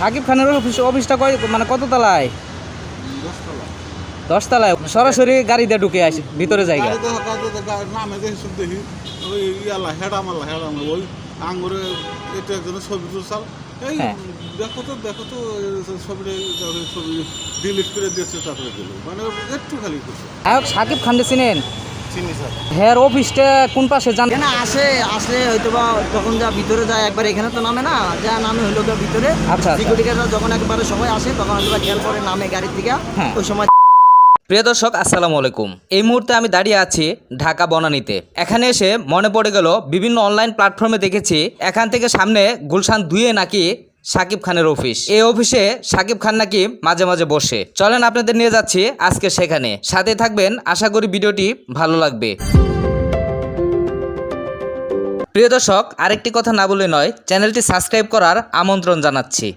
সাকিব খানের অফিস অফিসটা কয় মানে কত তলায় দশ তলায় সরাসরি গাড়ি দিয়ে ঢুকে আসে ভিতরে জায়গা। দেখা নামে ওই ইয়ালা হেডামাল ওই এটা একজনের ছবি তুলছাল। এই হ্যাঁ। দেখো তো দেখো তো ছবিটা ছবি ডিলিট করে দিয়েছে তারপরে দিল। মানে একটু খালি করছে। সাকিব খানকে চিনেন? চিনি স্যার। হেয়ার অফিসটা কোন পাশে? জান এখানে আসে আসলে হয়তো বা যখন যা ভিতরে যায় একবার এখানে তো নামে না যা নামে হইল গিয়ে ভিতরে। আচ্ছা, আচ্ছা। সিকিউরিটি গার্ডরা যখন একবারে সবাই আসে তখন হয়তো খেয়াল করে নামে গাড়ির থেকে হ্যাঁ। ওই সময় প্রিয় দর্শক আসসালামু আলাইকুম। এই মুহূর্তে আমি দাঁড়িয়ে আছি ঢাকা বনানীতে। এখানে এসে মনে পড়ে গেল বিভিন্ন অনলাইন প্ল্যাটফর্মে দেখেছি এখান থেকে সামনে গুলশান দুয়ে নাকি সাকিব খানের অফিস। এই অফিসে সাকিব খান নাকি মাঝে মাঝে বসে। চলেন আপনাদের নিয়ে যাচ্ছি আজকে সেখানে। সাথে থাকবেন, আশা করি ভিডিওটি ভালো লাগবে। প্রিয় দর্শক, আরেকটি কথা না বলে নয়, চ্যানেলটি সাবস্ক্রাইব করার আমন্ত্রণ জানাচ্ছি।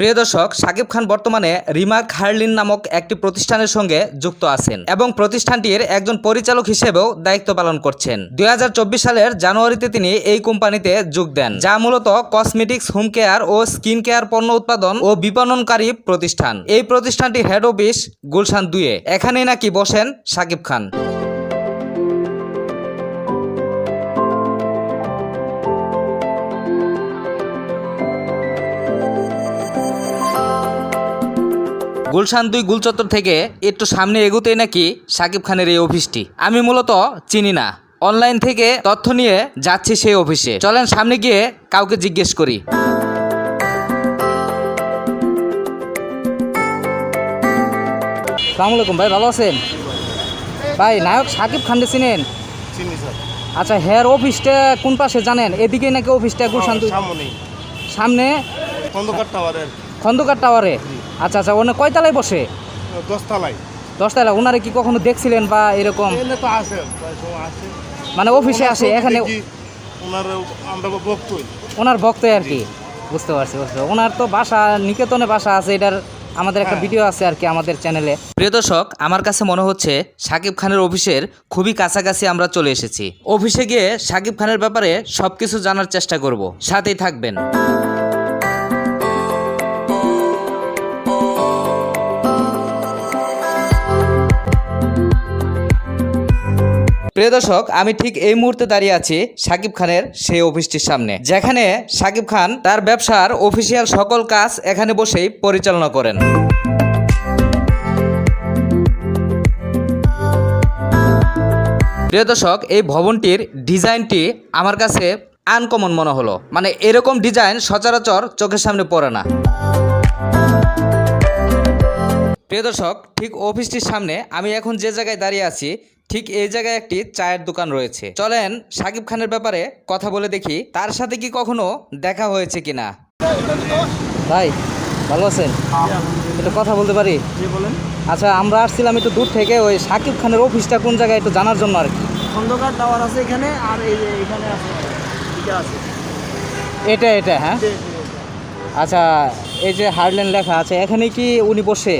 প্রিয় দর্শক, সাকিব খান বর্তমানে রিমার্ক হার্লিন নামক একটি প্রতিষ্ঠানের সঙ্গে যুক্ত আছেন এবং প্রতিষ্ঠানটির একজন পরিচালক হিসেবেও দায়িত্ব পালন করছেন। দুই হাজার চব্বিশ সালের জানুয়ারিতে তিনি এই কোম্পানিতে যোগ দেন, যা মূলত কসমেটিক্স, হোম কেয়ার ও স্কিন কেয়ার পণ্য উৎপাদন ও বিপণনকারী প্রতিষ্ঠান। এই প্রতিষ্ঠানটির হেড অফিস গুলশান দুয়ে এখানেই নাকি বসেন সাকিব খান। গুলশান দুই গুলচত্বর থেকে একটু সামনে এগোতেই নাকি সাকিব খানের এই অফিসটি। আমি মূলত চিনি না। অনলাইন থেকে তথ্য নিয়ে যাচ্ছি সেই অফিসে। চলেন সামনে গিয়ে কাউকে জিজ্ঞেস করি। সালাম আলাইকুম ভাই ভালো আছেন? ভাই নায়ক সাকিব খানকে চিনেন? আচ্ছা হেয়ার অফিসটা কোন পাশে জানেন? এদিকে নাকি অফিসটা গুলশান দুই সামনে খন্দকার টাওয়ারের খন্দকার টাওয়ারে। আচ্ছা আচ্ছা ওখানে কয়তলায় বসে? দশতলায় দশতলা ওনারে কি কখনো দেখছিলেন বা এরকম? তো আসে মানে অফিসে আসে এখানে ওনার আমরা ওনার ভক্ত আর কি? বুঝতে পারছি বুঝতে পারছি। ওনার তো বাসা নিকেতনে বাসা আছে এটার আমাদের একটা ভিডিও আছে আর কি আমাদের চ্যানেলে প্রিয় দর্শক আমার কাছে মনে হচ্ছে সাকিব খানের অফিসের খুবই কাছাকাছি আমরা চলে এসেছি। অফিসে গিয়ে সাকিব খানের ব্যাপারে সবকিছু জানার চেষ্টা করব। সাথেই থাকবেন। প্রিয় দর্শক, আমি ঠিক এই মুহূর্তে দাঁড়িয়ে আছি সাকিব খানের সেই অফিসটির সামনে, যেখানে সাকিব খান তার ব্যবসার অফিসিয়াল সকল কাজ এখানে বসেই পরিচালনা করেন। প্রিয় দর্শক, এই ভবনটির ডিজাইনটি আমার কাছে আনকমন মনে হলো। মানে এরকম ডিজাইন সচরাচর চোখের সামনে পড়ে না। প্রিয় দর্শক ঠিক অফিসটির সামনে আমি এখন যে জায়গায় দাঁড়িয়ে আছি ঠিক এই জায়গায় একটি চায়ের দোকান রয়েছে। চলেন সাকিব খানের ব্যাপারে কথা বলে দেখি তার সাথে কি কখনো দেখা হয়েছে কিনা? ভাই ভালো আছেন? একটু কথা বলতে পারি? আচ্ছা আমরা আসছিলাম একটু দূর থেকে ওই সাকিব খানের অফিসটা কোন জায়গায় একটু জানার জন্য আর কি। খন্দকার টাওয়ার আছে এখানে আর এই এখানে আছে এটা এটা হ্যাঁ? আচ্ছা এই যে হার্ডল্যান্ড লেখা আছে এখানে কি উনি বসে?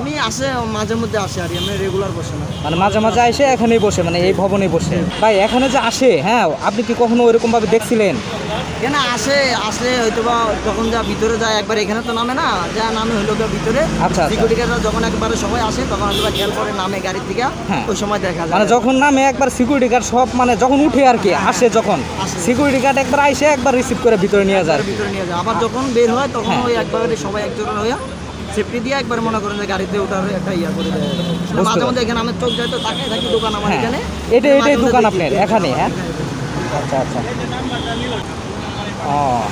উনি আসে মাঝে মধ্যে আসে আর এমনি রেগুলার বসে না মানে মাঝে মাঝে এসে এখানেই বসে মানে এই ভবনে বসে ভাই এখানে যে আসে হ্যাঁ আপনি কি কখনো ওইরকম ভাবে দেখছিলেন এখানে আসে আসলে হয়তো বা যখন যা ভিতরে যায় একবার এখানে তো নামে না যা নামে ভিতরে আচ্ছা। সিকিউরিটি গার্ডরা যখন একবারে সবাই আসে তখন হয়তো বা খেয়াল করে নামে গাড়ির থেকে হ্যাঁ। ওই সময় দেখা যায় মানে যখন নামে একবার সিকিউরিটি গার্ড সব মানে যখন উঠে আর কি আসে যখন সিকিউরিটি গার্ড একবার আইসে একবার রিসিভ করে ভিতরে নিয়ে যায়। ভিতরে নিয়ে যায় আবার যখন বের হয় তখন হ্যাঁ। ওই একবারে সবাই একজোড়া হইয়া সেফটি দিয়ে একবার মনে করেন যে গাড়িতে ওঠার একটা ইয়া করে দেয়। মানে মাঝে মধ্যে এখানে আমার চোখ যায় তো তাকাই থাকি দোকান আমার হ্যাঁ। এখানে। এটা এটাই দোকান আপনার এখানে হ্যাঁ? আচ্ছা আচ্ছা। ও। আহ,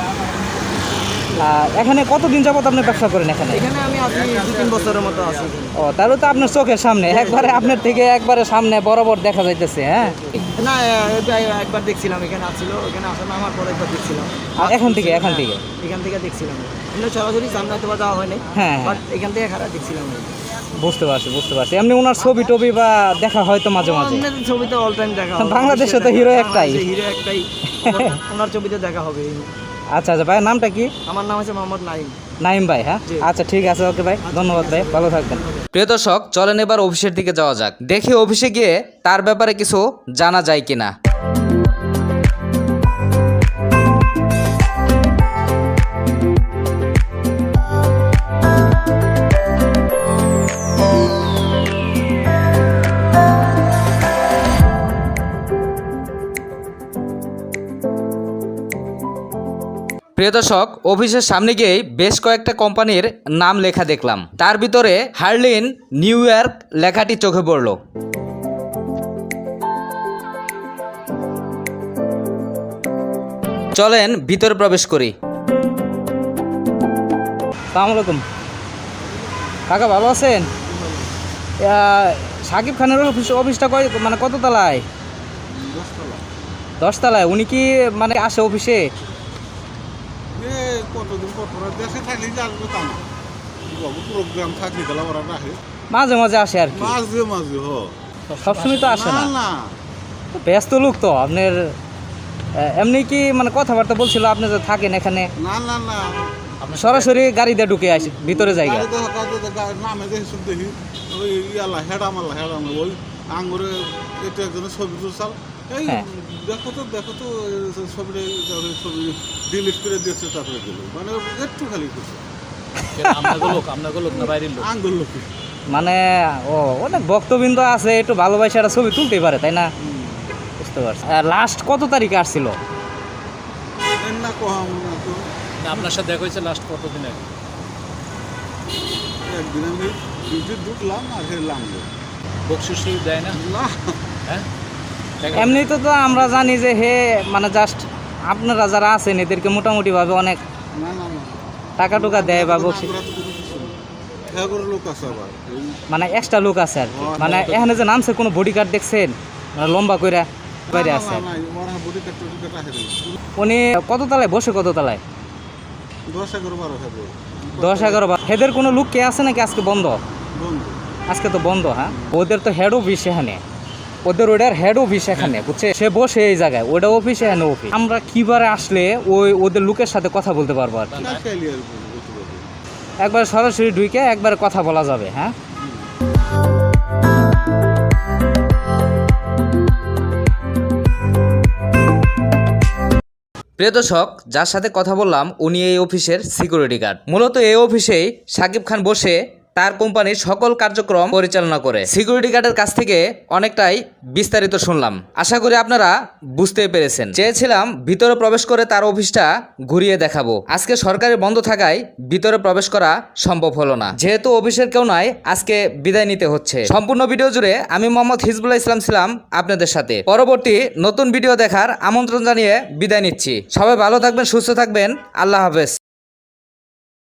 এখানে কতদিন যাবত আপনি ব্যবসা করেন এখানে? এখানে আমি আছি দু তিন বছরের মতো আছি। ও তাহলে তো আপনার চোখের সামনে একবারে আপনার থেকে একবারে সামনে বরাবর দেখা যাইতেছে হ্যাঁ? না একবার দেখছিলাম এখানে আসছিল এখানে আসার নামার পরে একবার দেখছিলাম। এখান থেকে এখান থেকে? এখান থেকে দেখছিলাম। এমনি সরাসরি সামনে হয়তো যাওয়া হয়নি হ্যাঁ, হ্যাঁ। বাট এখান থেকে খারাপ দেখছিলাম। বুঝতে পারছি বুঝতে পারছি। এমনি ওনার ছবি টবি বা দেখা হয়তো মাঝে মাঝে? আপনাদের ছবিতে অল টাইম দেখা বাংলাদেশে তো হিরো একটাই। হিরো একটাই। ওনার ছবিতে দেখা হবে। আচ্ছা আচ্ছা ভাই নামটা কি? আমার নাম আছে মোহাম্মদ নাইম নাইম ভাই হ্যাঁ? আচ্ছা ঠিক আছে ওকে ভাই ধন্যবাদ ভাই ভালো থাকবেন। প্রিয় দর্শক চলেন এবার অফিসের দিকে যাওয়া যাক। দেখি অফিসে গিয়ে তার ব্যাপারে কিছু জানা যায় কিনা। প্রিয় দর্শক, অফিসের সামনে গিয়েই বেশ কয়েকটা কোম্পানির নাম লেখা দেখলাম। তার ভিতরে হার্লিন নিউ ইয়র্ক লেখাটি চোখে পড়ল। চলেন ভিতরে প্রবেশ করি। আলাইকুম। কাকা, ভালো আছেন? সাকিব খানের অফিস অফিসটা কয় মানে কত তলায় দশতলা দশতলায়। উনি কি মানে আসে অফিসে? কতদিন পর পর দেশে থাকলেই যে আসবে তা না। প্রোগ্রাম থাকলে গেলে ওরা রাখে। মাঝে মাঝে আসে আর কি। মাঝে মাঝে হ। সবসময় তো আসে না। না ব্যস্ত লোক তো আপনার এমনি কি মানে কথাবার্তা বলছিল আপনি যে থাকেন এখানে? না না না। সরাসরি গাড়ি দিয়ে ঢুকে আসে ভিতরে জায়গা নামে দেখি দেখি ওই ইয়ালা হেডামাল্লা হেডামাল ওই আঙ্গুরে এটা একজনের ছবি তুলছাল হ্যাঁ। দেখো তো দেখো তো ছবিটা ছবি ডিলিট করে দিয়েছে তারপরে দিল। মানে একটু খালি করছে মানে ও অনেক ভক্তবৃন্দ আছে একটু ভালোবাসাটা ছবি তুলতেই পারে তাই না? বুঝতে পারছি। লাস্ট কত তারিখে আসছিল? আপনার সাথে দেখা হয়েছে লাস্ট কতদিন আগে? একদিন আমি ডিউটি ঢুকলাম আর হেরলাম বকশিস দেয় না? না। হ্যাঁ? দেখা- এমনি তো তো আমরা জানি যে হে মানে জাস্ট আপনারা যারা আছেন এদেরকে মোটামুটি ভাবে অনেক টাকা টুকা দেয় বা আবার। এই মানে এক্সট্রা লোক আছে আর মানে এখানে যে নামছে কোনো বডি গার্ড দেখছেন? মানে লম্বা কইরা বাইরে আছে। উনি কত তালায় বসে কত তালায় দশ এগারো বার। হেদের কোনো লোক কে আছে নাকি আজকে বন্ধ? আজকে তো বন্ধ হ্যাঁ? ওদের তো হেড অফিস এখানে। ওদের ওটার হেড অফিস এখানে বুঝছে? সে বসে এই জায়গায় ওটা অফিস এখানে অফিস আমরা কিবারে আসলে ওই ওদের লোকের সাথে কথা বলতে পারব আর। একবার সরাসরি ঢুকে একবার কথা বলা যাবে হ্যাঁ? প্রিয় দর্শক যার সাথে কথা বললাম উনি এই অফিসের সিকিউরিটি গার্ড মূলত এই অফিসেই সাকিব খান বসে তার কোম্পানির সকল কার্যক্রম পরিচালনা করে। সিকিউরিটি গার্ডের কাছ থেকে অনেকটাই বিস্তারিত শুনলাম। আশা করি আপনারা বুঝতে পেরেছেন। চেয়েছিলাম ভিতরে প্রবেশ করে তার অফিসটা ঘুরিয়ে দেখাবো। আজকে সরকারি বন্ধ থাকায় ভিতরে প্রবেশ করা সম্ভব হলো না। যেহেতু অফিসের কেউ নাই, আজকে বিদায় নিতে হচ্ছে। সম্পূর্ণ ভিডিও জুড়ে আমি মোহাম্মদ হিজবুল্লাহ ইসলাম ছিলাম আপনাদের সাথে। পরবর্তী নতুন ভিডিও দেখার আমন্ত্রণ জানিয়ে বিদায় নিচ্ছি। সবাই ভালো থাকবেন, সুস্থ থাকবেন। আল্লাহ হাফেজ।